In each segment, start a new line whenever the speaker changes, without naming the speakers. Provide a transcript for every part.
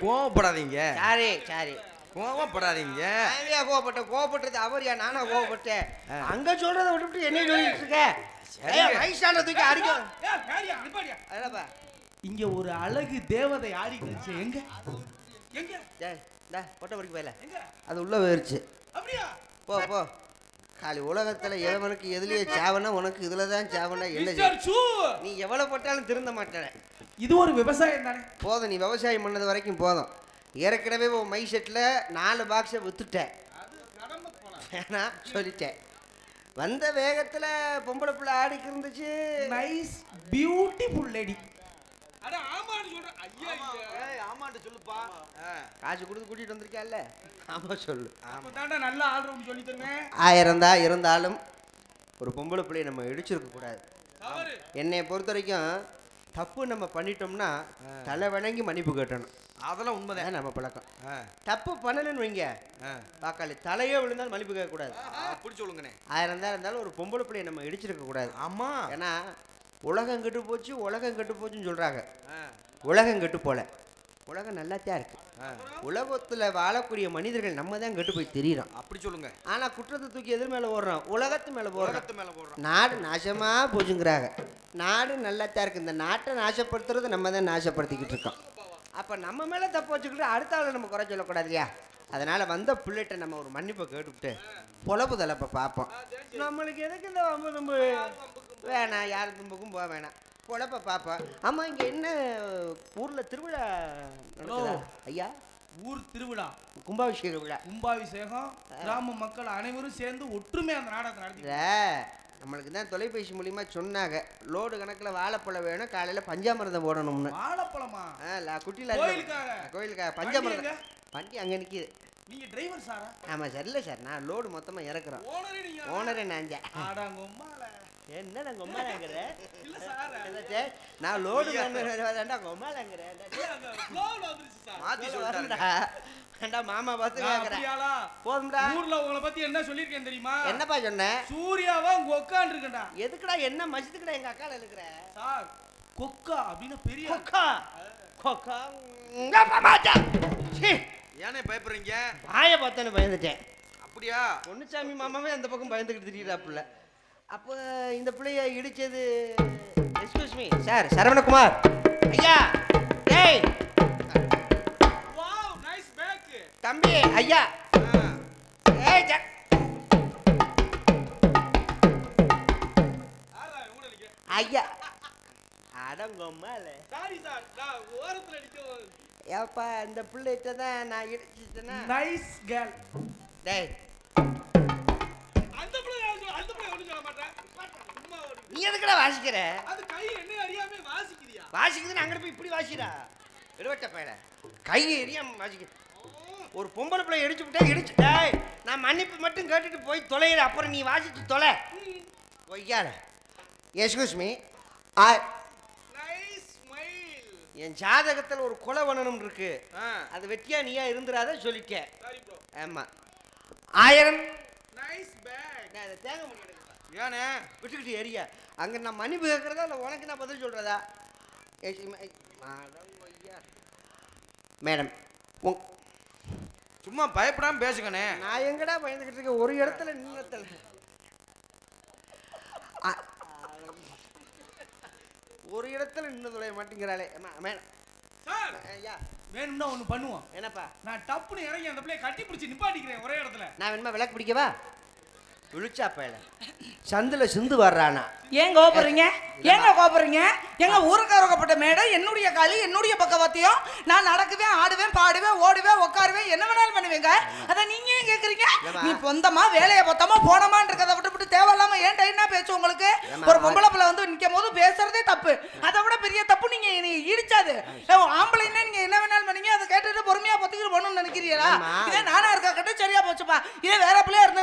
கோவப்படாதீங்க கோவப்படாதீங்க.
Sorry sorry.
கோவப்படாதீங்க.
நான் ஏன் கோவப்பட்டேன் கோவப்பட்டது அவரியா நானா கோவப்பட்டேன். அங்க சொல்றத விட்டுவிட்டு என்ன சொல்லிட்டு இருக்க? வயசான தூக்கி அடிக்க
இங்க ஒரு அழகு தேவதை ஆடிக்கிச்சு எங்க? எங்க
டா பொட்டை வரைக்கும் போயில.
எங்க?
அது உள்ள போயிருச்சு.
அப்படியா?
போ போ. காலி உலகத்துல எவனுக்கு எதுலயே சாவனா உனக்கு இதுல தான் சாவனா என்ன நீ எவ்வளவு போட்டாலும் திருந்த மாட்டேன.
இது ஒரு விவசாயம் தானே?
போதும் நீ விவசாயம் பண்ணது வரைக்கும் போதும். ஏற்கனவே உன் மை செட்டில் நாலு பாக்ஸை வித்துட்டேன். ஏன்னா சொல்லிட்டேன். வந்த வேகத்துல பொம்பளை பிள்ளை ஆடிக்கு இருந்துச்சு.
நைஸ் பியூட்டிஃபுல் லேடி
அட ஆமான்னு சொல்றேன் ஆமான்னு சொல்லுப்பா.
காசு கொடுத்து கூட்டிட்டு வந்திருக்கேன்ல ஆமா சொல்லு.
அப்பதான்டா நல்ல சொல்லி தருவேன்
ஆயிரம் தான் இருந்தாலும் ஒரு பொம்பளை பிள்ளையை நம்ம இடிச்சிருக்க கூடாது.
தவறு.
என்னைய பொறுத்த வரைக்கும் தப்பு நம்ம பண்ணிட்டோம்னா தலை வணங்கி மன்னிப்பு கேட்டணும்.
அதெல்லாம் உண்மைதான்.
நம்ம பழக்கம். தப்பு பண்ணலன்னு வைங்க. பாக்காளி தலையோ விழுந்தாலும் மன்னிப்பு கேட்கக்கூடாது.
அப்படி சொல்லுங்கண்ணே.
ஆயிரம் தான் இருந்தாலும் ஒரு பொம்பளை பிள்ளையை நம்ம இடிச்சிருக்க கூடாது.
ஆமா.
ஏன்னா உலகம் கெட்டு போச்சு உலகம் கெட்டு போச்சுன்னு சொல்றாங்க.
ஆ,
உலகம் கெட்டு போல. உலகம் நல்லாத்தான் இருக்கு. உலகத்துல வாழக்கூடிய மனிதர்கள் நம்ம தான் கெட்டு போய் தெரியுறோம்.
அப்படி சொல்லுங்க.
ஆனா குற்றத்தை தூக்கி எதிர் மேல ஓடுறோம். உலகத்து மேல போடுறோம்.
மேல போடுறோம்.
நாடு நாசமா போச்சுங்கிறாங்க. நாடு நல்லாத்தான் இருக்கு. இந்த நாட்டை நாசப்படுத்துறது நம்ம தான் நாசப்படுத்திக்கிட்டு இருக்கோம். அப்ப நம்ம மேல தப்பு வச்சுக்கிட்டு அடுத்த ஆளை நம்ம குறை சொல்லக்கூடாது இல்லையா? அதனால வந்த பிள்ளைகிட்ட நம்ம ஒரு மன்னிப்பை கேட்டுவிட்டு பொழப்பு தலைப்பை பார்ப்போம். நம்மளுக்கு எதுக்கு இந்த வம்பு தும்பு? வேணாம் யார் தும்புக்கும் போக வேணாம் பொழப்ப பார்ப்போம் ஆமா இங்க என்ன ஊர்ல திருவிழா நடக்குதா? ஐயா?
ஊர் திருவிழா.
கும்பாபிஷேக விழா.
கும்பாபிஷேகம். கிராம மக்கள் அனைவரும் சேர்ந்து ஒற்றுமை அந்த நாடகத்தை நடத்தி
நம்மளுக்கு தான் தொலைபேசி மூலியமா சொன்னாங்க. லோடு கணக்கில் வாழைப்பழம் வேணும் காலையில் பஞ்சாமிர்தம் போடணும்னு.
வாழைப்பழமா?
குட்டியில
கோயிலுக்காக?
பஞ்சாமிர்தம்? வண்டி அங்கே நிற்கிது
நீங்க டிரைவர் சாரா
ஆமாம் சார் இல்லை சார் நான் லோடு மொத்தமாக இறக்குறோம்.
ஓனரே
நான் என்ன நான் கொம்மாலாங்கிறேன்
இல்ல சார்.
நான் லோடு வேண்டா கொம்மாலாங்கிறேன்
மாத்தி சொல்லிட்டாருங்க
வேண்டா மாமா பார்த்து
அப்படியாளா
போதும்டா.
ஊர்ல உங்களை பத்தி என்ன சொல்லிருக்கேன் தெரியுமா?
என்னப்பா சொன்னேன்
சூர்யாவா உங்க உட்காந்து
எதுக்குடா என்ன மசித்துக்குடா எங்கள் அக்கால இருக்கிற
சார் கொக்கா அப்படின்னு பெரிய
கொக்கா? கொக்கா?
ஏனே பயப்படுறீங்க?
வாயை பார்த்தேன்னு பயந்துட்டேன்.
அப்படியா?
பொன்னுச்சாமி மாமாவே அந்த பக்கம் பயந்துக்கிட்டு திரியுறாப்புல. அப்போ இந்த பிள்ளைய இடிச்சது எக்ஸ்கியூஸ் மீ சார் சரவணகுமார். ஐயா டேய்
வாவ் நைஸ் பேக்
தம்பி. ஐயா. ஏய் ஜ- ஐயா. அடங்கொம்மால
சாரி சார் நான் ஓரத்துல நிக்க
ஏப்பா இந்த பிள்ளைகிட்ட தான் நான் இடிச்சிட்டேன்னா
நைஸ் கேர்ள்
டேய்
அந்த பிள்ளை அந்த பிள்ளை ஒண்ணும் சொல்ல மாட்டேன்.
நீ எதுக்குடா வாசிக்கிற?
அது கை என்ன அறியாம வாசிக்கிறியா
வாசிக்குதுன்னு அங்கிட்டு போய் இப்படி வாசிடா. எடுவட்ட பையல. கை எரியாம வாசிக்க. ஒரு பொம்பளை பிள்ளை இடிச்சு விட்டா இடிச்சு டேய் நான் மன்னிப்பு மட்டும் கேட்டுட்டு போய் தொலைகிற அப்புறம் நீ வாசிச்சு தொலை. பொய்யார எஸ்கூஸ் மீ
ஸ்மைல்
என் ஜாதகத்தில் ஒரு கொலை பண்ணணும் இருக்கு.
ஆ,
அது வெட்டியா நீயா இருந்துராத
சாரி ப்ரோ
ஆமா. ஆயிரம்
நைஸ் பேக்
நான் அதை தேங்க முடியாது
ஏனே?
விட்டுக்கிட்டு எரியா. அங்க நான் மன்னிப்பு கேட்கறதா இல்லை உனக்கு நான் பதில் பொய்யா. மேடம் உங்
சும்மா பயப்படாம பேசுங்கண்ணே.
நான் எங்கடா பயந்துகிட்டு இருக்கேன்? ஒரு இடத்துல நின்னத்தில் ஒரு இடத்துல நின்று மாட்டேங்கிறாளே. Madam
sir!
ஐயா
வேணும்னா ஒண்ணு பண்ணுவோம்.
என்னப்பா?
நான் டப்புன்னு இறங்கி அந்த பிள்ளைய கட்டி பிடிச்சி நிப்பாட்டிக்கிறேன் ஒரே இடத்துல.
நான் வேணுமா விளக்கு பிடிக்கவா? விழிச்சா பயல. சந்துல சிந்து வர்றானா?
ஏன் கோபுறீங்க ஏங்க கோபுறீங்க எங்க ஊருக்காரக்கப்பட்ட மேடை என்னுடைய களி என்னுடைய பக்கவாத்தியம். நான் நடக்குவேன் ஆடுவேன் பாடுவேன் ஓடுவேன் உட்காருவேன் என்ன வேணாலும் பண்ணுவேங்க. அத நீங்க ஏன் கேக்குறீங்க? நீ பொந்தமா வேலையை பொத்தமா போனமான்னு இருக்கதை விட்டு விட்டு தேவையில்லாம ஏன் டைம்னா பேச்சு உங்களுக்கு? ஒரு பொம்பளை பிள்ளை வந்து நிக்கும் போது பேசுறதே தப்பு. அதை விட பெரிய தப்பு நீங்க இடிச்சாது. ஆம்பளைன்னா நீங்க என்ன வேணாலும் பண்ணீங்க? அதை கேட்டுட்டு பொறுமையா பொத்திக்கிட்டு போகணும்னு நினைக்கிறீங்களா? இதே நானா இருக்க கட்ட சரியா போச்சுப்பா. இதே வேற பிள்ளையா கேட்டிருக்கோம்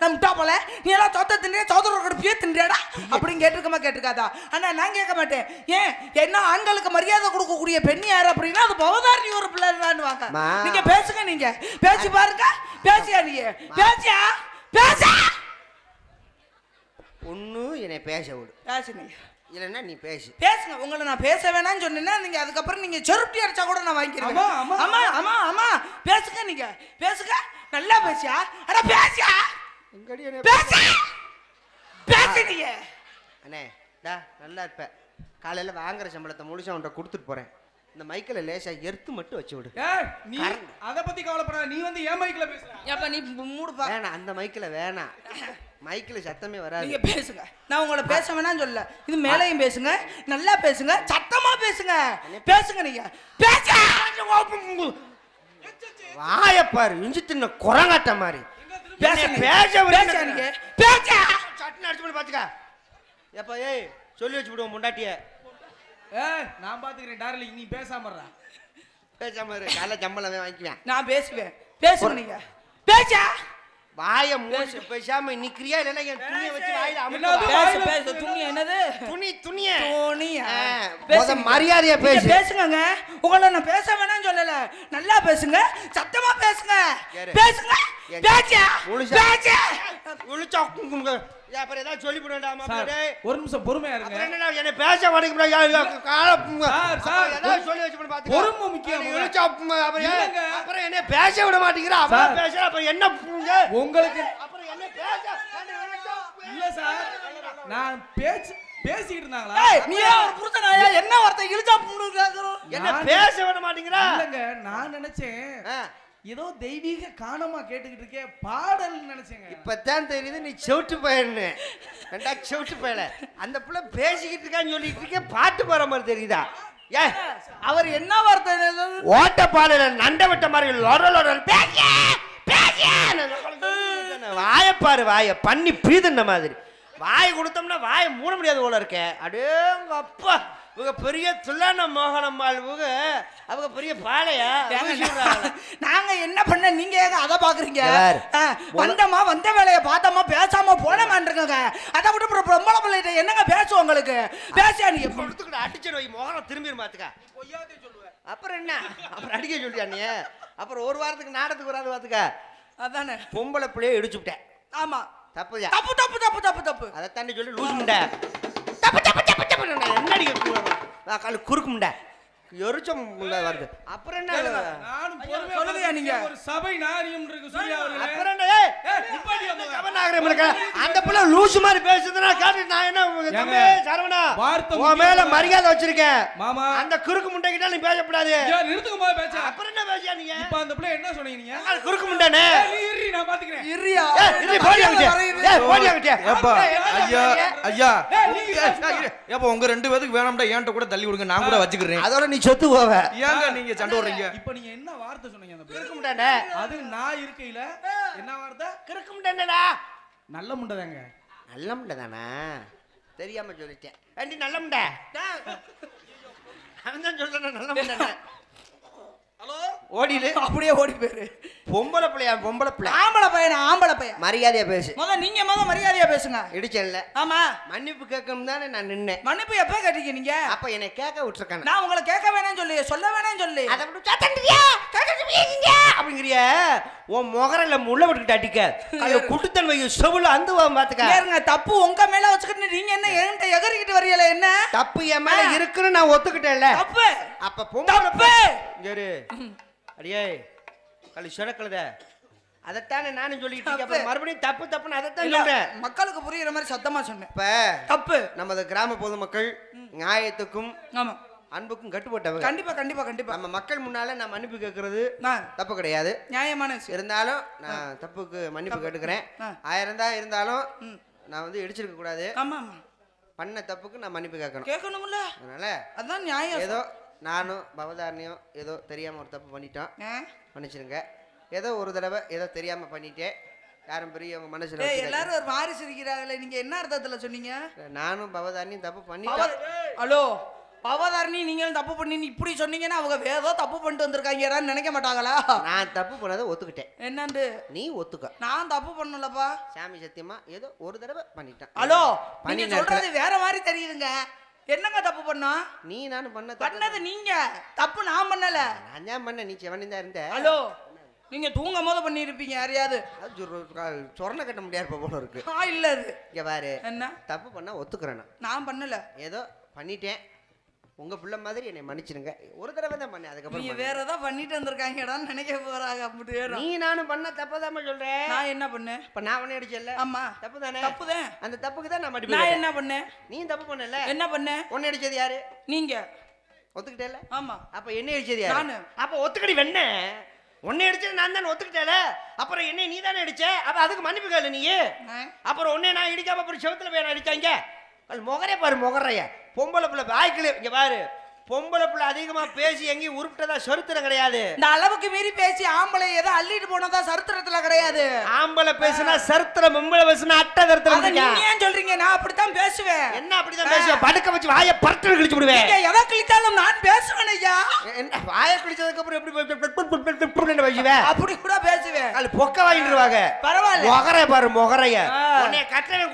நம்ம விட்டா போல. நீ எல்லாம் சொத்த தின்றியா? சோதர கடுப்பியே தின்றியாடா? அப்படின்னு கேட்டிருக்கமா கேட்டிருக்காதா? அண்ணா நான் கேட்க மாட்டேன். ஏன்? என்ன ஆண்களுக்கு மரியாதை கொடுக்கக்கூடிய பெண் யார் அப்படின்னா அது பவதாரணி ஒரு பிள்ளை தான் வாங்க
மா.
நீங்க பேசுங்க நீங்க. பேசி பாருங்க. பேசியா நீங்க பேசியா? பேச!
ஒன்றும் என்னை பேச விடு.
பேசு நீங்க
இல்லைன்னா நீ பேசு.
பேசுங்க உங்களை நான் பேச வேணாம்னு சொன்னேன்னா நீங்க அதுக்கப்புறம் நீங்க செருப்பி அடிச்சா கூட நான் வாங்கிக்கிறேன்.
ஆமா, ஆமா.
ஆமா ஆமா ஆமா. பேசுங்க நீங்க. பேசுங்க. நல்லா பேசியா? அட பேசியா?
எங்கடி என்ன
பேச! பேச நீங்க
அண்ணே டா நல்லா இருப்ப. காலையில் வாங்குற சம்பளத்தை முழுசா உன்ட்ட கொடுத்துட்டு போகிறேன் இந்த மைக்கில் லேசாக எர்த்து மட்டும் வச்சு விடு.
ஏய் நீ அத பத்தி கவலைப்படாத. நீ வந்து ஏன் மைக்ல பேசுற.
ஏப்பா நீ மூடுப்பா.
வேணாம் அந்த மைக்கில் வேணாம். மைக்கில் சத்தமே வராது.
நீங்க பேசுங்க. நான் உங்களை பேச வேணாம்னு சொல்லல. இது மேலையும் பேசுங்க நல்லா பேசுங்க சத்தமா பேசுங்க. பேசுங்க நீங்க. பேச!
வாயப்பாரு இஞ்சி தின்ன குரங்காட்ட மாதிரி.
பேசுங்க
பேச
பேச நீங்க பேச
சட்டுன்னு அடிச்சு போய் பார்த்துக்க எப்பா ஏய் சொல்லி வச்சு விடுவோம் முண்டாட்டிய
ஏய் நான் பாத்துக்கிறேன் டார்லிங் நீ பேசாம இருடா.
பேசாம இரு காலை சம்பளமே வாங்கிக்குவேன்.
நான் பேசுவேன். பேசுங்க நீங்க. பேச.
வாய மூச்சு பேசாம நிக்கிறியா இல்லைன்னா என் துணியை வச்சு வாயில
பேச பேச. துணி என்னது?
துணி துணிய. மரியாதையா பேசு.
பேசுங்கங்க. உங்களை நான் பேச வேணாம்னு சொல்லல. நல்லா பேசுங்க. சத்தமா பேசுங்க? பேசுங்க. பேச பேச
ஒரு நிமிஷம் பொறுமையா இருங்க.
என்னை பேச
பொறுமை முக்கியம்
அப்புறம் என்ன பேச விட மாட்டேங்கிறா. அப்புறம். பேசுற அப்புறம் என்ன புங்க?
உங்களுக்கு
அப்புறம் என்ன பேச?
இல்ல சார். நான் பேச்சு பேசிக்கிட்டு இருந்தாங்களா
ஏய் நீ ஒரு புருஷனாயா? என்ன வார்த்தை? இழுச்சா புண்ணுங்கிறோம்
என்ன பேச விட மாட்டேங்கிறா.
இல்லங்க நான் நினைச்சேன்
ஆ,
ஏதோ தெய்வீக காணமா கேட்டுக்கிட்டு இருக்கேன் பாடல் நினைச்சேங்க.
இப்பதான் தெரியுது நீ செவிட்டு பையன்னு ரெண்டா செவிட்டு பயல. அந்த புள்ள பேசிக்கிட்டு இருக்கான்னு சொல்லிட்டு இருக்கேன் பாட்டு போற மாதிரி தெரியுதா? ஏ.
அவர் என்ன வார்த்தை என்னது?
ஓட்டப்பாலையில நண்டை விட்ட மாதிரி லொட லொட பேச பேச வாயப்பாரு வாய. பண்ணி பீதுன்ன மாதிரி. வாய் கொடுத்தோம்னா வாயை மூட முடியாது போல இருக்க. அடேங்க அப்பா இவங்க பெரிய துல்லான மோகனம்மாள் இவங்க அவங்க பெரிய பாலையா.
நாங்க என்ன பண்ண நீங்க ஏங்க அத பாக்குறீங்க? வந்தமா வந்த வேலைய பார்த்தோமா பேசாம போனமான்றங்க அதை விட்டு அப்புறம் பொம்பளை பிள்ளைகிட்ட என்னங்க பேசுவோம் உங்களுக்கு? பேசியா நீங்க
கொடுத்துக்கிட்டு அடிச்சு வை மோகனம் திரும்பி பாத்துக்க. அப்புறம் என்ன? அப்புறம் அடிக்க சொல்லியா நீ? அப்புறம் ஒரு வாரத்துக்கு நாடத்துக்கு வராது பாத்துக்க.
அதானே.
பொம்பளை பிள்ளைய இடிச்சு விட்டேன்.
ஆமா.
தப்புயா
தப்பு தப்பு தப்பு தப்பு தப்பு.
அதை தாண்டி சொல்லி லூஸ் முண்டை. தப்பு தப்பு தப்பு தப்பு என்னடி காலு குறுக்கு முண்டை. எரிச்சம் வருது. அப்புறம் என்ன?
நானும் பொறுமையா
நீங்க.
ஒரு சபை நாரியம் இருக்கு சூர்யா அவர்களே.
அப்புறம் என்ன? ஏய்,
ஏய், நிப்பாட்டியா முதல்ல.
கவனாகரம் இருக்க. அந்த பிள்ளை லூசு மாதிரி பேசுதுன்னா கேட்டு நான் என்ன தம்பி சரவணா?
வார்த்தை
உன் மேல மரியாதை வச்சிருக்கேன்
மாமா.
அந்த குறுக்கு முண்டை கிட்ட நீ பேசக்கூடாது.
ஐயா, நிறுத்துங்க போது பேச்ச.
அப்புறம் என்ன பேசியா நீங்க?
இப்ப அந்த பிள்ளை என்ன சொன்னீங்க நீங்க?
அது குறுக்கு முண்டானே
இரு, நான் பாத்துக்கிறேன்.
இரியா.
ஏய், இது போடி அங்கிட்டு. ஏய், போடி அங்கிட்டு.
ஏப்பா ஐயா? ஐயா. ஏப்பா உங்க ரெண்டு பேத்துக்கு வேணாம்டா என்கிட்ட கூட தள்ளி விடுங்க. நான் கூட வச்சுக்கிறேன்.
அதோட நீ சொத்து போவ.
ஏங்க நீங்க சண்டை விடுறீங்க
இப்ப நீங்க என்ன வார்த்தை சொன்னீங்க அந்த பிள்ளை?
குறுக்கு முண்டானே
அது நான் இருக்கையில என்ன வார்த்தை?
குறுக்கு முண்டானடா
நல்ல முண்டதாங்க
நல்ல முண்டை தானா? தெரியாம சொல்லிட்டேன். ஏண்டி நல்ல முண்டை? அவன் தான் சொல்றேன் நல்ல முண்டை ஓடிடு.
அப்படியே ஓடி போயிரு.
பொம்பளை பிள்ளையா பொம்பளை பிள்ளை.
ஆம்பளை பையன் ஆம்பளை பையன்.
மரியாதையா பேசு.
முத நீங்க முத மரியாதையா பேசுங்க.
இடிச்சல்ல
ஆமா.
மன்னிப்பு கேட்கணும் தானே நான் நின்னேன்.
மன்னிப்பு எப்ப கேட்டீங்க நீங்க?
அப்ப என்னை கேட்க விட்டுருக்கானே.
நான் உங்களை கேட்க வேணாம்னு சொல்லி சொல்ல வேணாம்னு சொல்லி
அதை விட்டு சத்தண்டியா சத்தண்டியா அப்படிங்கிறிய. உன் முகரில் முள்ள விட்டுக்கிட்டு அடிக்க. அதை குட்டுத்தன் வை செவுல அந்த பாத்துக்க.
ஏறுங்க தப்பு உங்க மேல வச்சுக்கிட்டு நீங்க என்ன என்கிட்ட எகறிக்கிட்டு வரீங்களே என்ன?
தப்பு என் மேல இருக்குன்னு நான் ஒத்துக்கிட்டேன்ல.
தப்பு.
அப்ப பொம்பளை
தப்பு.
இரு. அடியே. கழி சுரக்கலத அதைத்தானே நானும் சொல்லிட்டு இருக்கேன். மறுபடியும் தப்பு தப்புன்னு அதைத்தான் சொல்றேன்.
மக்களுக்கு புரியுற மாதிரி சத்தமா சொன்னேன்.
இப்ப
தப்பு.
நமது கிராம பொதுமக்கள் நியாயத்துக்கும்
ஆமா.
அன்புக்கும் கட்டுப்பட்டவங்க.
கண்டிப்பா கண்டிப்பா கண்டிப்பா.
நம்ம மக்கள் முன்னால நான் மன்னிப்பு கேட்கறது தப்பு கிடையாது.
நியாயமான
இருந்தாலும் நான் தப்புக்கு மன்னிப்பு கேட்டுக்கிறேன். ஆயிரம் தான் இருந்தாலும். நான் வந்து இடிச்சிருக்க கூடாது.
ஆமா ஆமா.
பண்ண தப்புக்கு நான் மன்னிப்பு கேட்கணும்.
கேட்கணும்ல.
அதனால
அதான் நியாயம்.
ஏதோ நானும் பவதாரணியும் ஏதோ தெரியாம ஒரு தப்பு பண்ணிட்டோம்? மன்னிச்சிருங்க ஏதோ ஒரு தடவை ஏதோ தெரியாம பண்ணிட்டேன். யாரும் பெரியவங்க மனசுல
ஏய்
வச்சுக்காதீங்க.
எல்லாரும் ஒரு மாறி சிரிக்கிறாங்களே நீங்க என்ன அர்த்தத்துல சொன்னீங்க?
நானும் பவதாரணியும் தப்பு பண்ணிட்டோம்.
ஹலோ பவதாரணி நீங்களும் தப்பு பண்ணி இப்படி சொன்னீங்கன்னா அவங்க ஏதோ தப்பு பண்ணிட்டு வந்திருக்காங்கடான்னு நினைக்க மாட்டாங்களா?
நான் தப்பு பண்ணதை ஒத்துக்கிட்டேன்.
என்னண்டு?
நீ ஒத்துக்க.
நான் தப்பு பண்ணலப்பா.
சாமி சத்தியமா ஏதோ ஒரு தடவை பண்ணிட்டேன்.
ஹலோ நீங்க சொல்றது வேற மாதிரி தெரியுதுங்க. என்னங்க தப்பு பண்ணா?
நீ நானும் பண்ண
பண்ணது நீங்க. தப்பு நான் பண்ணல.
நான் தான் பண்ண நீ செவனி தான் இருந்த.
ஹலோ நீங்க தூங்கும் போது பண்ணியிருப்பீங்க யாரையாவது.
சொரணை கட்ட முடியாது போல இருக்கு.
ஆ இல்ல அது.
இங்க பாரு.
என்ன?
தப்பு பண்ணா ஒத்துக்கிறேன் நான்.
நான் பண்ணல.
ஏதோ பண்ணிட்டேன். உங்க பிள்ளை மாதிரி என்னை மன்னிச்சிடுங்க ஒரு தடவை தான் பண்ணேன் அதுக்கப்புறம்
நீங்க. வேற ஏதாவது பண்ணிட்டு வந்திருக்காங்கடான்னு நினைக்க போறாங்க அப்படி வேற.
நீ நானும் பண்ண தப்பதாம சொல்றேன்
நான் என்ன பண்ணேன்?
இப்ப நான் உன்னை அடிச்சல
ஆமா.
தப்பு தானே?
தப்புதான்
அந்த தப்புக்கு தான் நான்
நான்
மன்னிப்பு
என்ன பண்ணேன்?
நீ தப்பு பண்ணல.
என்ன பண்ணேன்?
உன்னை அடிச்சது யாரு?
நீங்க.
ஒத்துக்கிட்டேல?
ஆமா.
அப்ப என்ன அடிச்சது யாரு?
நானு.
அப்ப ஒத்துக்கடி வெண்ண. உன்னை அடிச்சது நான் தானே ஒத்துக்கிட்டேல. அப்புறம் என்ன நீ தானே அடிச்ச? அப்ப அதுக்கு மன்னிப்பு கேளு நீ? அப்புறம் உன்னை நான் இடிக்காம அப்புறம் செவத்துல போய் அடிச்சாங்க. அது முகரே பாரு முகரைய பொம்பளை பிள்ளை வாய்க்கிலே இங்கே பாரு. பொம்பளை பிள்ளை அதிகமா பேசி எங்கேயும் உருப்பிட்டதா சரித்திரம் கிடையாது.
இந்த அளவுக்கு மீறி பேசி ஆம்பளை ஏதோ அள்ளிட்டு போனதா சரித்திரத்துல கிடையாது.
ஆம்பளை பேசுனா சரித்திரம் பொம்பளை பேசுனா அட்டை
அத? நீங்க ஏன் சொல்றீங்க? நான் அப்படித்தான் பேசுவேன்.
என்ன அப்படிதான் பேசுவேன்? படுக்க வச்சு வாயை பரட்டு கிழிச்சு விடுவேன்.
எதை கிழித்தாலும் நான் பேசுவேன் ஐயா.
வாயை கிழிச்சதுக்கு அப்புறம் எப்படி பேசுவேன்
அப்படி கூட பேசுவேன்.
கால் பொக்க வாங்கிடுவாங்க
பரவாயில்ல.
முகரைய பாரு முகரைய. உன்னை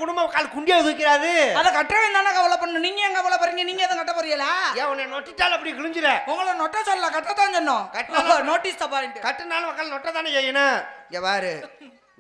குடும்பம் கால் குண்டியா தூக்கிறாது.
அத கட்டுறவன் தானே கவலைப்படணும் நீங்க ஏன் கவலைப்படுறீங்க? நீங்க எதுவும் கட்ட போறீங்களா?
ஏன் உன்னை நொட்டிட்டால் அப்படி கிழிஞ்சிட
உங்களை நொட்ட சொல்ல கட்டத்தான் சொன்னோம்.
கட்டினாலும்
நோட்டீஸ் பாயிண்ட்
கட்டுனாலும் மக்கள் நொட்ட தானே செய்யணும். இங்க பாரு.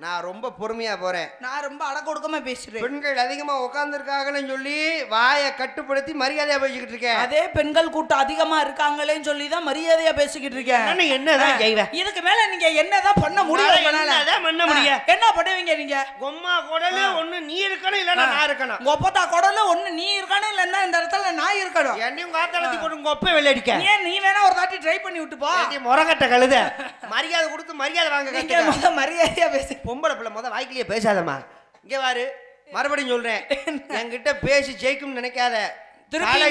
நான் ரொம்ப பொறுமையா போறேன்.
நான் ரொம்ப அடக்க ஒடுக்கமா பேசுறேன்.
பெண்கள் அதிகமா உட்காந்துருக்காங்கன்னு சொல்லி வாயை கட்டுப்படுத்தி மரியாதையா பேசிக்கிட்டு இருக்கேன்.
அதே பெண்கள் கூட்டம் அதிகமா இருக்காங்களேன்னு சொல்லி தான் மரியாதையா பேசிக்கிட்டு இருக்கேன்.
என்னதான் செய்வேன்
இதுக்கு மேல நீங்க என்னதான் பண்ண முடியும்?
என்னதான் பண்ண முடியும்?
என்ன பண்ணுவீங்க நீங்க?
கொம்மா குடலு ஒண்ணு நீ இருக்கணும் இல்லன்னா நான் இருக்கணும்.
உங்க ஒப்பத்தா குடல ஒண்ணு நீ இருக்கணும் இல்லன்னா இந்த இடத்துல நான் இருக்கணும்.
என்னையும் காத்தாலத்தி போட்டு உங்க ஒப்பை வெள்ளடிக்க
ஏன் நீ வேணா ஒரு தாட்டி ட்ரை பண்ணி விட்டு போ.
முறகட்ட கழுத? மரியாதை கொடுத்து மரியாதை வாங்க
மரியாதையா பேசு.
பொம்பளை பிள்ளை முத வாய்க்கிலேயே பேசாதம்மா. இங்க பாரு மறுபடியும் சொல்றேன். என்கிட்ட பேசி ஜெயிக்கும்னு நினைக்காத.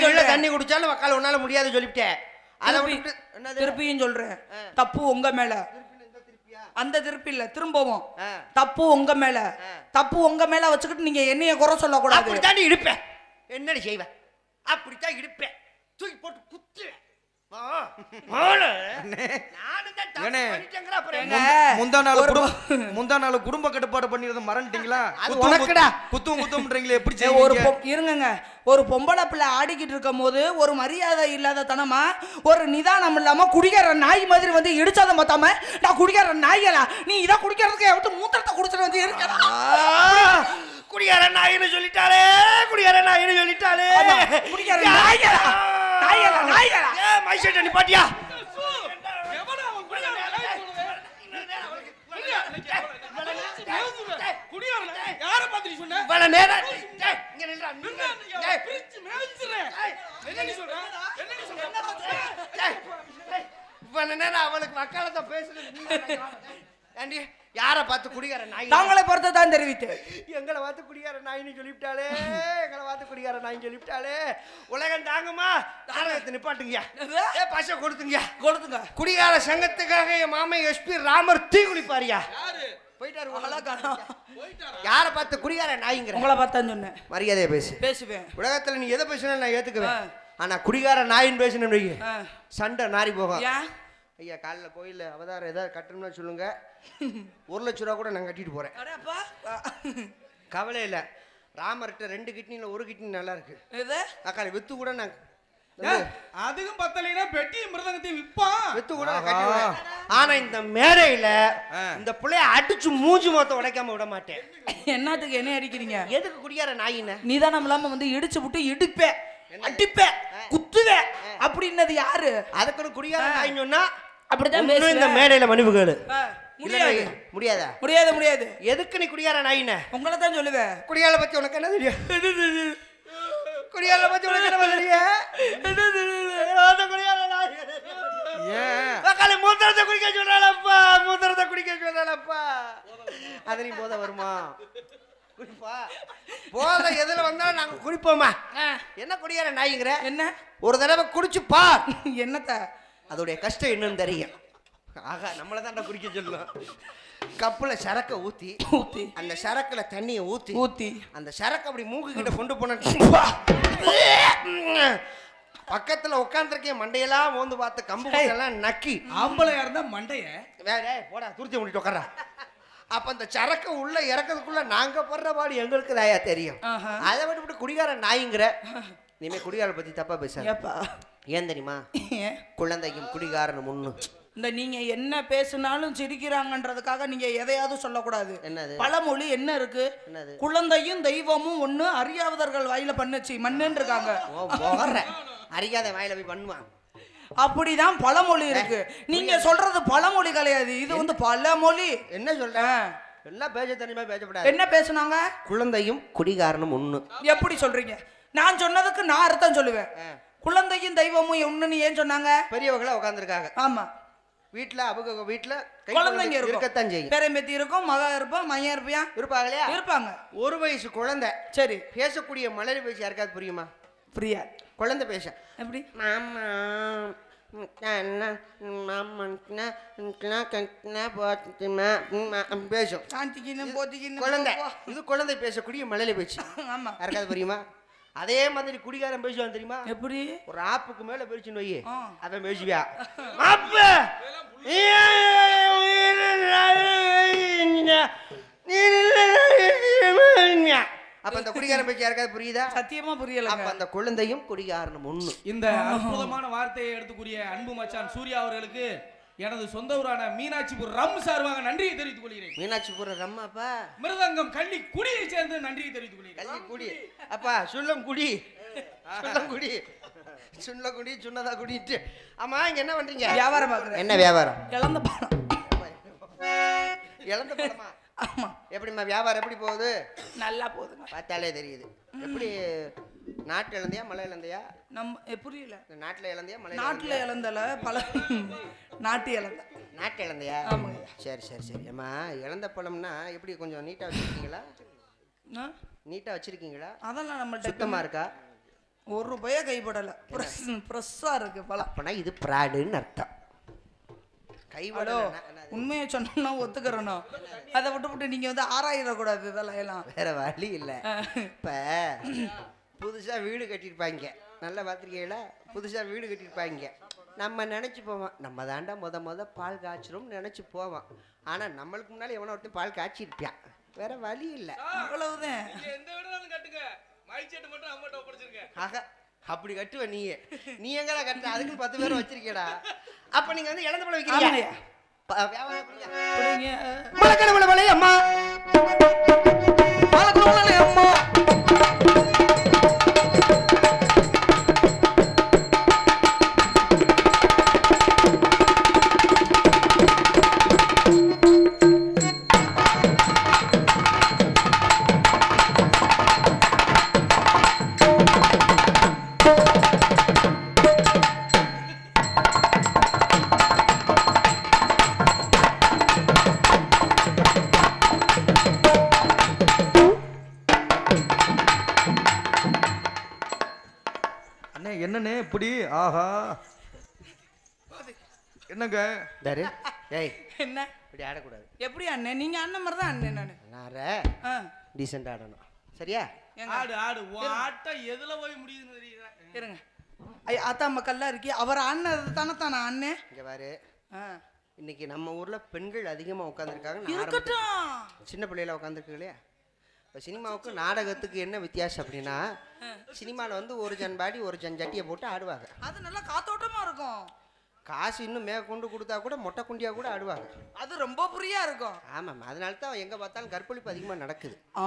சொல்றேன்.
தண்ணி குடிச்சாலும் மக்கள் உன்னால முடியாது சொல்லிவிட்டேன். அதை
திருப்பி-
என்னது?
திருப்பியும் சொல்றேன். தப்பு உங்க மேல. அந்த திருப்பி இல்ல திரும்பவும். தப்பு உங்க மேல. தப்பு உங்க மேல வச்சுக்கிட்டு நீங்க என்னைய குறை சொல்லக்கூடாது.
அப்படித்தாண்டி இடுப்பேன். என்னடி செய்வேன் அப்படித்தான் இடுப்பேன். தூக்கி போட்டு குத்துவேன்.
குடும்ப முந்தா நாள் குடும்ப கட்டுப்பாடு பண்ணிருந்த மறந்துட்டீங்களா?
அது
குத்தும்
உனக்குடா.
குத்தும் குத்தும்ன்றீங்களே எப்படி
ஒரு இருங்கங்க. ஒரு பொம்பளை பிள்ளை ஆடிக்கிட்டு இருக்கும் போது ஒரு மரியாதை இல்லாத தனமா ஒரு நிதானம் இல்லாம குடிக்கிற நாய் மாதிரி வந்து இடிச்சாத பார்த்தாம நான் குடிக்கிற நாய்களா நீ இதை குடிக்கிறதுக்கு எவத்து மூத்திரத்தை குடிச்சிட்டு வந்து இருக்கா
குடிகார நாயின்னு சொல்லிட்டாளே குடிகார நாயின்னு சொல்லிட்டாளே
ஆமா, குடிகார நாய்களா? நாய்களா, நாய்களா?
ஏ மைசெட்ட நிப்பாட்டியா
எவனா அவன் குடியாரன் நாய் சொல்லுது? குடியாரன் நாய்? யாரை பார்த்து நீ சொன்ன?
இவ்வளவு நேரம் டேய், இங்க நில்றா, நில்றா.
நின்னா
டேய்,
பிரிச்சு மேய்ச்சிடுறேன். என்ன நீ சொல்ற? என்ன நீ சொல்ற?
டேய், டேய், இவ்வளவு நேரம் அவளுக்கு வக்காலத்தை பேசுறது யாரை பார்த்து குடிகார நாய்?
தாங்களை பொறுத்து தான் தெரிவித்து
எங்களை பார்த்து குடிகார நாயின்னு சொல்லிவிட்டாளே. எங்களை பார்த்து குடிகார நாயின்னு சொல்லிவிட்டாளே. உலகம் தாங்குமா? நாடகத்தை நிப்பாட்டுங்கயா ஏ பச கொடுத்துங்கயா
கொடுத்துங்க.
குடிகார சங்கத்துக்காக என் மாமன் எஸ்பி ராமர் தீ குளிப்பாரியா
யாரு?
போயிட்டாரு? யாரை பார்த்து குடிகார நாய்ங்கிற?
உங்களை பார்த்தான் சொன்னேன்.
மரியாதையா பேசு.
பேசுவேன்.
உலகத்துல நீ எதை பேசினா நான் ஏத்துக்குவேன்.
ஆ.
ஆனா குடிகார நாயின்னு
ஆ.
சண்டை நாரி போகும் ஐயா காலைல கோயில்ல அவதாரம் ஏதாவது கட்டணும்னு சொல்லுங்க. ஒரு லட்ச ரூபா கூட நான் கட்டிட்டு போறேன்.
அடேப்பா.
கவலை இல்லை. ராமர்கிட்ட ரெண்டு கிட்னில ஒரு கிட்னி நல்லா இருக்கு.
இது
அக்காளி வித்து கூட நான்
அதுக்கும் பத்தலைன்னா பெட்டியும் மிருதங்கத்தையும் விப்பான்.
வித்து கூட ஆனா இந்த மேடையில. இந்த பிள்ளைய அடிச்சு மூஞ்சி மொத்த உடைக்காம விட மாட்டேன்.
என்னத்துக்கு என்ன அடிக்கிறீங்க?
எதுக்கு குடியார நாயின
நீதானம் இல்லாம வந்து இடிச்சு விட்டு இடிப்பேன் அடிப்பேன் குத்துவேன் அப்படின்னது யாரு?
அதுக்குன்னு குடியார நாயின்னு சொன்னா
அப்படிதான்
இந்த. மேடையில மன்னிப்பு கேளு.
முடியாது.
முடியாதா?
முடியாது முடியாது.
எதுக்கு நீ குடியார நாயின
உங்களை தான் சொல்லுவேன்
குடியால பத்தி உனக்கு என்ன தெரியும்? குடியால பத்தி உனக்கு என்ன தெரியும்? குடியார நாய்
ஏன்
மூத்திரத்தை குடிக்க சொல்றாளப்பா மூத்திரத்தை குடிக்க சொல்றாளப்பா. அது நீ போத வருமா? குடிப்பா. போத எதுல வந்தாலும் நாங்க குடிப்போமா? என்ன குடியார நாய்ங்கிற?
என்ன?
ஒரு தடவை குடிச்சு பார்.
என்னத்த?
அதோடைய கஷ்டம் என்னன்னு தெரியும். ஆகா நம்மள தான் குடிக்க சொல்லும். கப்புல சரக்க ஊத்தி
ஊத்தி.
அந்த சரக்குல தண்ணியை ஊத்தி
ஊத்தி.
அந்த சரக்கு அப்படி மூக்கு கிட்ட கொண்டு போன பக்கத்துல உட்காந்துருக்கேன் மண்டையெல்லாம் மோந்து பார்த்து கம்பு எல்லாம் நக்கி.
ஆம்பளையா இருந்தா மண்டைய?
வேற போடா துருத்தி முடிட்டு உட்கார அப்ப அந்த சரக்கு உள்ள இறக்கிறதுக்குள்ள நாங்க படுற பாடு எங்களுக்கு தாயா தெரியும். அதை விட்டு விட்டு குடிகார நாய்ங்கிற. இனிமே குடிகார பத்தி தப்பா பேச ஏன் தெரியுமா?
ஏன்?
குழந்தையும் குடிகாரன் முன்னு
இந்த நீங்க என்ன பேசினாலும் சிரிக்கிறாங்கன்றதுக்காக நீங்க எதையாவது சொல்லக்கூடாது.
என்னது?
பழமொழி என்ன இருக்கு?
என்னது?
குழந்தையும் தெய்வமும் ஒண்ணு அறியாதவர்கள் வாயில பண்ணுச்சு மண்ணுன்னு இருக்காங்க.
அறியாத வாயில போய் பண்ணுவான்
அப்படிதான் பழமொழி இருக்கு. நீங்க சொல்றது பழமொழி கிடையாது. இது வந்து பழமொழி.
என்ன சொல்ற? எல்லாம் பேச தெரியுமா பேசப்படாது
என்ன பேசுனாங்க?
குழந்தையும் குடிகாரனும் ஒண்ணு.
எப்படி சொல்றீங்க? நான் சொன்னதுக்கு நான் அர்த்தம் சொல்லுவேன். குழந்தையும் தெய்வமும் ஒண்ணுன்னு ஏன் சொன்னாங்க?
பெரியவங்களா உட்காந்துருக்காங்க
ஆமா.
வீட்டுல அவங்க வீட்டுல
குழந்தைங்க
இருக்கத்தான் செய்யும்.
பேரம்பேத்தி இருக்கும் மக இருப்பான் மையன் இருப்பியா?
இருப்பாங்க இல்லையா
இருப்பாங்க.
ஒரு வயசு குழந்தை.
சரி.
பேசக்கூடிய மலரி பேச்சு யாருக்காவது புரியுமா?
பிரியா
குழந்தை பேச
எப்படி?
மாமா பேசும். குழந்தை. இது குழந்தை பேசக்கூடிய மழலை பேச்சு.
ஆமா.
யாருக்காவது புரியுமா? அதே மாதிரி குடிகாரன் பேசுவான் தெரியுமா?
எப்படி?
ஒரு ஆப்புக்கு மேல பேசுன்னு வை. அவன் பேசுவியா? ஆப்பு அப்ப அந்த குடிகாரன் பேச்சு யாருக்காவது புரியுதா?
சத்தியமா புரியல
அப்ப அந்த குழந்தையும் குடிகாரனும் ஒண்ணு.
இந்த அற்புதமான வார்த்தையை எடுத்துக்கூடிய அன்பு மச்சான் சூர்யா அவர்களுக்கு எனது சொந்த ஊரான மீனாட்சிபுரம் ரம் சார்பாக நன்றியை தெரிவித்துக் கொள்கிறேன்.
மீனாட்சிபுரம் ரம்மாப்பா?
மிருதங்கம் கள்ளி குடியை சேர்ந்து நன்றியை தெரிவித்துக் கொள்கிறேன்.
கல்வி குடி. அப்பா சொல்லம் குடி. சொல்லம் குடி. சுண்ண குடி சுண்ணதா குடிட்டு ஆமா இங்க என்ன பண்றீங்க?
வியாபாரம் பாக்குறேன்.
என்ன வியாபாரம்?
இழந்த பழம்.
இழந்த பழமா?
ஆமா.
எப்படிம்மா வியாபாரம் எப்படி போகுது?
நல்லா போகுதுங்க.
பார்த்தாலே தெரியுது. எப்படி நாட்டு இழந்தையா மலை இழந்தையா
நம்ம புரியல.
நாட்டுல இழந்தையா மலை
நாட்டுல இழந்தல பல நாட்டு இழந்த
நாட்டு இழந்தையா
ஆமாங்க.
சரி சரி சரி. அம்மா இழந்த பழம்னா எப்படி கொஞ்சம் நீட்டா வச்சிருக்கீங்களா?
ஆ?
நீட்டா வச்சிருக்கீங்களா?
அதெல்லாம் நம்மள்ட்ட
சுத்தமா இருக்கா?
ஒரு ரூபாயே கைப்படல. பிரஸ் பிரஸ்ஸா இருக்கு பழம்
அப்பனா இது பிராடுன்னு அர்த்தம். கைவிட
உண்மையை சொன்னோம்னா ஒத்துக்கிறனோ அதை விட்டு விட்டு நீங்க வந்து ஆராயிடக்கூடாது இதெல்லாம் எல்லாம்.
வேற வழி இல்லை. இப்ப புதுசா வீடு கட்டியிருப்பாங்க. நல்லா பார்த்துருக்கீங்களா? புதுசா வீடு கட்டியிருப்பாங்க. நம்ம நினைச்சு போவோம். நம்ம தாண்டா முத முத பால் காய்ச்சிரும் நினைச்சு போவோம். ஆனா நம்மளுக்கு முன்னாடி எவனோ ஒருத்தன் பால் காய்ச்சிருப்பான். வேற வழி இல்லை.
அவ்வளவுதான்
ஆக அப்படி கட்டுவ நீ. நீ எங்கடா கட்டுற? அதுக்கு பத்து பேர் வச்சிருக்கேடா அப்ப நீங்க வந்து இழந்த பழம் வைக்கிறீங்க. அம்மா. அம்மா.
என்னங்க?
தாரு ஏய்
என்ன?
இப்படி ஆடக்கூடாது.
எப்படி அண்ணன் நீங்க அண்ணன் மாதிரி தான் அண்ணன் நானு
நார
ஆ,
டீசெண்டாக ஆடணும். சரியா?
ஆடு ஆடு. ஆட்டம் எதுல போய் முடியுதுன்னு தெரியல
இருங்க. ஐயா அத்தா மக்கள்லாம் இருக்கி அவர் அண்ணன் தானே தானே அண்ணன்
இங்க பாரு.
ஆ.
இன்னைக்கு நம்ம ஊர்ல பெண்கள் அதிகமா உட்காந்துருக்காங்க சின்ன பிள்ளையில உட்காந்துருக்கு இல்லையா? இப்போ சினிமாவுக்கு நாடகத்துக்கு என்ன வித்தியாசம் அப்படின்னா சினிமாவில் வந்து ஒரு ஜன் பாடி ஒரு ஜன் ஜட்டியை போட்டு ஆடுவாங்க.
அது நல்லா காத்தோட்டமா இருக்கும்.
காசு இன்னும் மேக கொண்டு கொடுத்தா கூட மொட்டை குண்டியா கூட ஆடுவாங்க.
அது ரொம்ப புரியா இருக்கும்.
ஆமாம் அதனால தான் எங்கே பார்த்தாலும் கற்பழிப்பு அதிகமாக நடக்குது.
ஆ,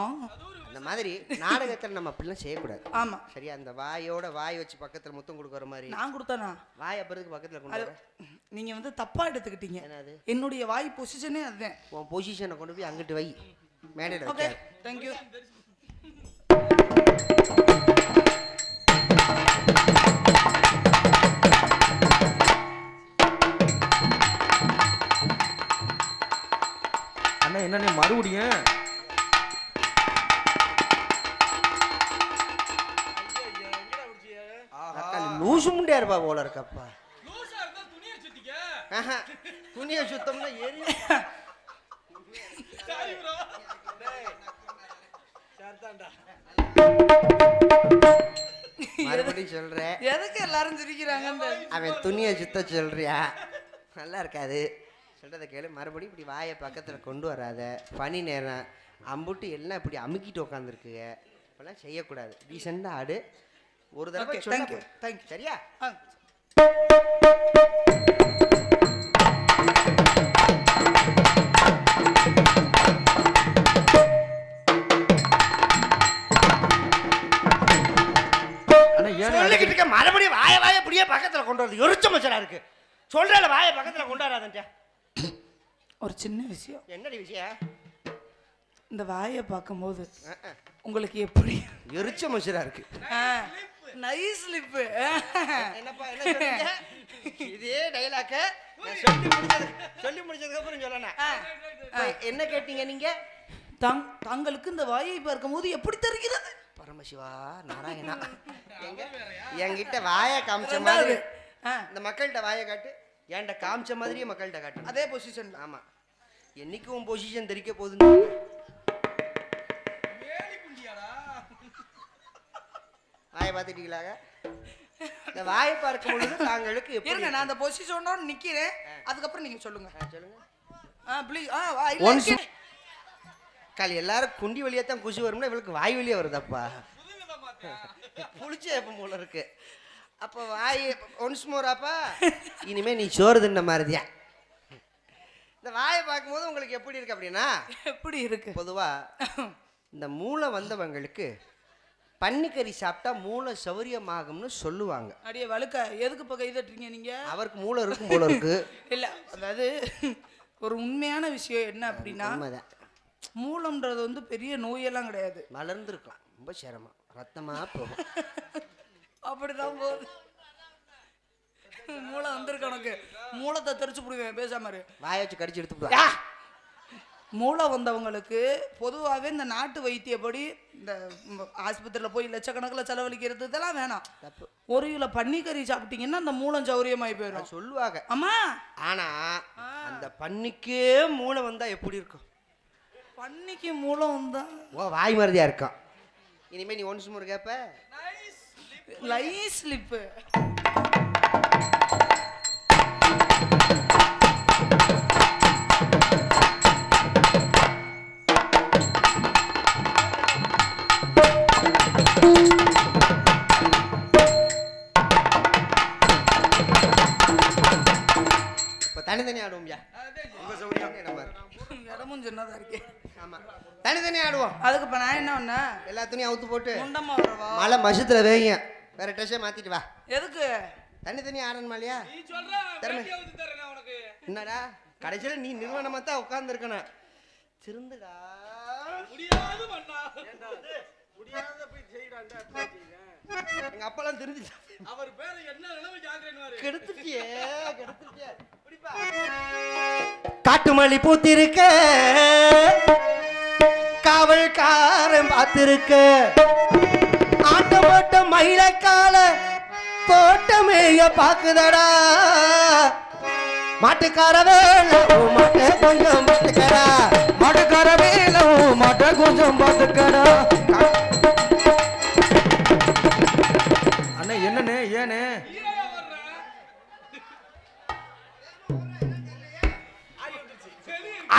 அந்த மாதிரி நாடகத்தில் நம்ம அப்படிலாம் செய்யக்கூடாது.
ஆமா.
சரியா? அந்த வாயோட வாய் வச்சு பக்கத்தில் முத்தம் கொடுக்குற மாதிரி.
நான் கொடுத்தனா?
வாய் அப்புறத்துக்கு பக்கத்தில் கொண்டு
அது
வர
நீங்க வந்து தப்பா எடுத்துக்கிட்டீங்க.
என்னது?
என்னுடைய வாய் பொசிஷனே அதுதான்.
உன் பொசிஷனை கொண்டு போய் அங்கிட்டு வை. மேடையில்
ஓகே தேங்க்யூ
என்னண்ணே மறுபடியும்?
லூசு முண்டியா இருப்பா போல இருக்கப்பா.
லூசா இருந்தா துணியை
சுத்தம்னா
ப்ரோ
மறுபடியும் சொல்றேன்
எதுக்கு எல்லாரும் சிரிக்கிறாங்க
அவன் துணியை சுத்த சொல்றியா? நல்லா இருக்காது. சொல்கிறத கேளு. மறுபடியும் இப்படி வாயை பக்கத்தில் கொண்டு வராத. பனி நேரம். அம்புட்டு எல்லாம் இப்படி அமுக்கிட்டு உட்காந்துருக்குங்க இப்பெல்லாம் செய்யக்கூடாது. ரீசெண்டாக ஆடு. ஒரு தடவை தேங்க்யூ
தேங்க்யூ சரியா?
மறுபடியும்
வாய வாய
இப்படியே
பக்கத்தில்
கொண்டு வரது எரிச்ச மச்சரா இருக்கு. சொல்கிறேன் வாய பக்கத்தில் கொண்டு வராதன்ட்டேன்
ஒரு சின்ன விஷயம்.
என்னடி விஷயம்?
இந்த வாயை பார்க்கும்போது. உங்களுக்கு எப்படி?
எரிச்ச மச்சலா இருக்கு.
நைஸ் லிப்பு
என்னப்பா என்ன சொன்னீங்க இதே டைலாக்க சொல்லி முடிச்சதுக்கு சொல்லி முடிச்சதுக்கு அப்புறம் சொல்லணும் என்ன கேட்டீங்க நீங்க?
தாங் தாங்களுக்கு இந்த வாயை பார்க்கும்போது எப்படி தெரிகிறது?
பரமசிவா நாராயணா. என்கிட்ட வாயை காமிச்ச மாதிரி. இந்த மக்கள்கிட்ட வாயை காட்டு. என்கிட்ட காமிச்ச மாதிரியே மக்கள்கிட்ட காட்டு
அதே பொசிஷன்
ஆமா. என்னைக்கு உன் பொசிஷன் தெரிக்க போகுதுன்னு வாயை பார்த்துட்டீங்களாக இந்த வாயை பார்க்கும் பொழுது தாங்களுக்கு
இருங்க நான் அந்த பொசிஷனோட நிக்கிறேன். அதுக்கப்புறம் நீங்க சொல்லுங்க.
சொல்லுங்க.
ஆ ப்ளீஸ் ஆ நிக்கிறேன்.
கால் எல்லாரும் குண்டி வழியா தான் குசி வரும்னா இவளுக்கு வாய் வழியா வருதாப்பா? புளிச்ச எப்ப போல இருக்கு. அப்ப வாய் ஒன்ஸ் மோராப்பா இனிமே நீ சோறு தின்ன மாதிரிதியா இந்த வாயை பார்க்கும்போது உங்களுக்கு எப்படி இருக்கு அப்படின்னா?
எப்படி இருக்கு?
பொதுவா இந்த மூளை வந்தவங்களுக்கு பன்னிக்கறி சாப்பிட்டா மூளை சௌரியமாகும்னு சொல்லுவாங்க.
அடியே வழுக்க எதுக்கு இப்போ கைதட்டுறீங்க நீங்க?
அவருக்கு மூளை இருக்கும் போல இருக்கு.
இல்ல அதாவது ஒரு உண்மையான விஷயம் என்ன அப்படின்னா மூலம்ன்றது வந்து பெரிய நோயெல்லாம் கிடையாது.
மலர்ந்துருக்கும் ரொம்ப சிரமம். ரத்தமா போகும்.
அப்படிதான் போகுது. மூளை வந்திருக்கு உனக்கு. மூலத்தை தெரிச்சு விடுவேன் பேசாம
வாயை வச்சு கடிச்சு எடுத்து
மூளை வந்தவங்களுக்கு பொதுவாகவே இந்த நாட்டு வைத்தியப்படி இந்த ஆஸ்பத்திரியில் போய் லட்சக்கணக்கில் செலவழிக்கிறது இதெல்லாம் வேணாம். ஒரு கிலோ பன்னிக்கறி சாப்பிட்டீங்கன்னா அந்த மூலம் சௌரியமாயி போயிடும்.
சொல்லுவாங்க.
அம்மா
ஆனா அந்த பன்னிக்கே மூளை வந்தா எப்படி இருக்கும்?
பன்னிக்கு மூலம் வந்தா
ஓ வாய் மருதியா இருக்கும். இனிமே நீ ஒன்று சும்மா கேப்ப.
லை ஸ்லிப்பு
தனித்தனி ஆடுவோம்யா உங்க சௌரியம் என்ன பாரு.
இடமும் சின்னதா இருக்கே.
ஆமா. தனித்தனி ஆடுவோம்.
அதுக்கு இப்போ நான் என்ன பண்ணேன்?
எல்லா துணியும் அவுத்து போட்டு
முண்டமா வரவா?
மழை மசத்துல வேங்க வேற ட்ரெஸ்ஸே மாத்திட்டு வா.
எதுக்கு?
தனித்தனி ஆடணுமா இல்லையா
நீ சொல்ற
திறமை.
உனக்கு?
என்னடா? கடைசியில நீ நிறுவனமா தான் உட்கார்ந்து இருக்கணும் திருந்துடா
முடியாது
எங்க அப்பாலாம் தெரிஞ்சு
அவர் பேரு என்ன
கெடுத்துட்டியே கெடுத்துட்டியே. காட்டுமல்லி பூத்திருக்க. காவல்காரன் பார்த்திருக்க. ஆட்டம் போட்ட மயிலக்கால தோட்டமேய பாக்குதடா மாட்டுக்கார வேலை உன் மாட்டை கொஞ்சம் பார்த்துக்கடா.
மாட்டுக்கார வேலை மாட்ட கொஞ்சம் பார்த்துக்கடா.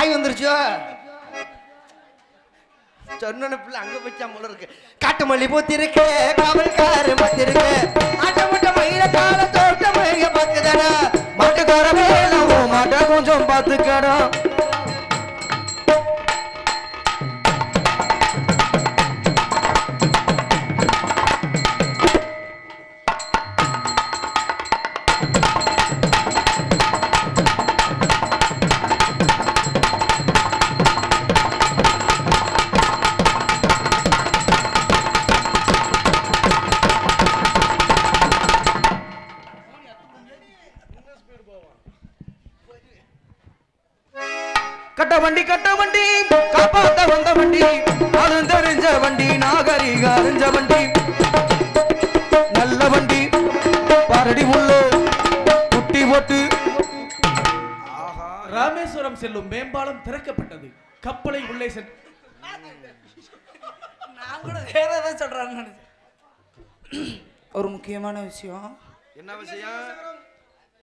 ஆய் வந்துருச்சோ? சொன்ன பிள்ளை அங்க போச்சா முள்ள இருக்கு. காட்டு மல்லி பூத்திருக்கு காவல்காரன் பார்த்திருக்கு ஆட்டமுட்ட மயில கால தோட்ட மயில பாக்குதடா
மாட்டுக்கார வேலை மாட்ட கொஞ்சம் பார்த்துக்கடா.
மேம்பாலம் திறக்கப்பட்டது. கப்பலை உள்ளே சென்று
நான் கூட வேற ஏதாவது சொல்றாங்கன்னு நினைச்சேன். ஒரு முக்கியமான விஷயம்.
என்ன விஷயம்?